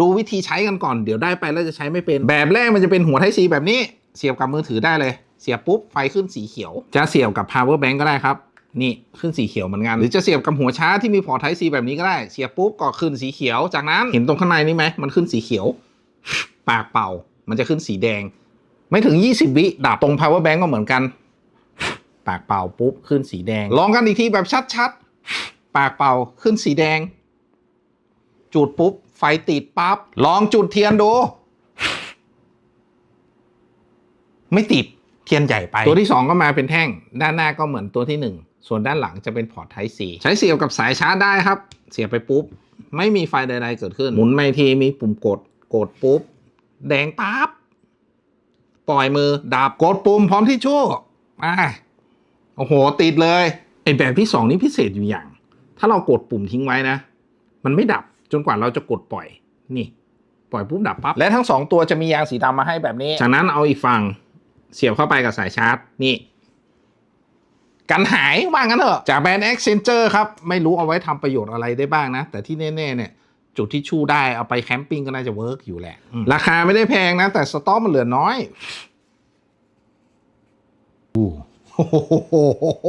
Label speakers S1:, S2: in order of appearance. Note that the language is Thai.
S1: ดูวิธีใช้กันก่อนเดี๋ยวได้ไปแล้วจะใช้ไม่เป็น แบบแรกมันจะเป็นหัวไทซีแบบนี้ เสียบกับมือถือได้เลย เสียบปุ๊บไฟขึ้นสีเขียว จะเสียบกับ power bank ก็ได้ครับ นี่ขึ้นสีเขียวเหมือนกัน หรือจะเสียบกับหัวชาร์จที่มีพอร์ตไทซีแบบนี้ก็ได้ เสียบปุ๊บก็ขึ้นสีเขียว จากนั้นเห็นตรงข้างในนี่ไหมมันขึ้นสีเขียว ปากเป่า มันจะขึ้นสีแดง ไม่ถึง 20 วิดับตรง power bank ก็เหมือนกัน ปากเป่าปุ๊บขึ้นสีแดง ลองกันอีกทีแบบชัดๆ ปากเป่าขึ้นสีแดง จุดปุ๊บ ไฟติดปั๊บลองจุดเทียนดู ไม่ติดเทียนใหญ่ไป ตัวที่ 2 ก็มาเป็นแท่ง ด้านหน้าก็เหมือนตัวที่ 1 ส่วนด้านหลังจะเป็นพอร์ตไทซีใช้เสียบกับสายชาร์จได้ครับ เสียบไปปุ๊บ ไม่มีไฟใดๆเกิดขึ้น หมุนไม่ทีมีปุ่มกดกดปุ๊บ แดงปั๊บปล่อยมือดับกดปุ่มพร้อมที่ชั่วอ่าโอ้โห ติดเลยไอแบบที่สองนี่พิเศษอยู่อย่าง ถ้าเรากดปุ่มทิ้งไว้นะ มันไม่ดับ จนกว่าเราจะกดปล่อยนี่ปล่อยปุ๊บดับปั๊บและทั้งสองตัวจะมียางสีดำมาให้แบบนี้ จากนั้นเอาอีกฝั่งเสียบเข้าไปกับสายชาร์จนี่ กันหายว่างั้นเถอะ จากแบรนด์ Accenture ครับ ไม่รู้เอาไว้ทำประโยชน์อะไรได้บ้างนะ แต่ที่แน่ๆเนี่ย จุดที่ชู่ได้เอาไปแคมปิ้งก็น่าจะเวิร์กอยู่แหละอืมราคาไม่ได้แพงนะ แต่สต็อกมันเหลือน้อยโอ้โห